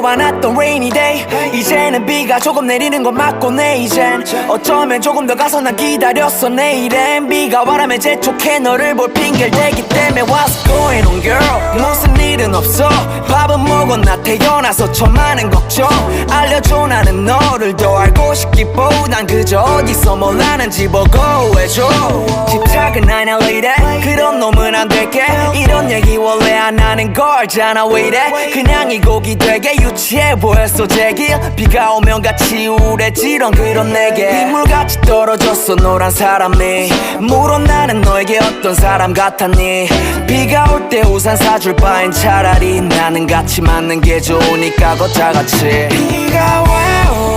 그려와놨던 rainy day. 이제는 비가 조금 내리는 건 맞고 내 이젠. 어쩌면 조금 더 가서 난 기다렸어 내일엔 비가 와라면 재촉해 너를 볼 핑계를 대기 때문에 What's going on girl? 무슨 일은 없어 밥은 먹었나 태어나서 저 많은 걱정. 알려줘 나는 너를 더 알고 싶기보단 그저 어디서 뭘 하는지 보고 해줘. 집착은 이래? 그런 놈은 안 될게. 이런 얘기 원래 안 하는 걸잖아 왜 이래? 그냥 이 곡이 되게 유치해 보였어 제길. 비가 오면 같이 우울해지던 그런 내게. 빗물같이 떨어졌어 노란 사람이. 물론 나는 너에게 어떤 사람 같았니? 비가 올 때 우산 사줄 바엔 차라리 나는 같이 맞는 게 좋으니까 걷자 같이. 비가 와오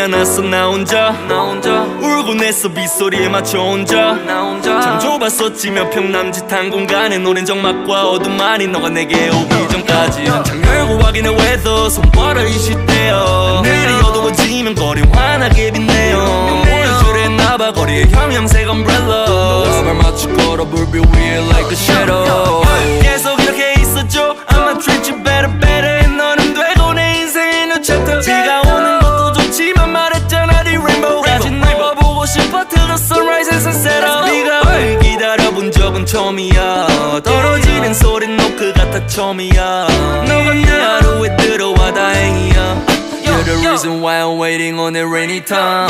않았어 나 혼자. 나 혼자. 울곤 했어 빗소리에 맞춰 혼자. 나 혼자. 참 좁았었지 몇 평 남짓 한 공간에 노랜 적막과 어둠만이 너가 내게 오기 전까지 한창 열고 확인해 weather. 손버릇이 시대요. 하늘이 어두워지면 거리 환하게 빛내요. 오늘 했나봐 거리에 형형색 umbrella. 너와 발 맞추 걸어 불빛 위에 like a shadow 처음이야 떨어지는 소린 노크 같아 처음이야 너가 내 하루에 들어와 다행이야 You're the reason why I'm waiting on a rainy time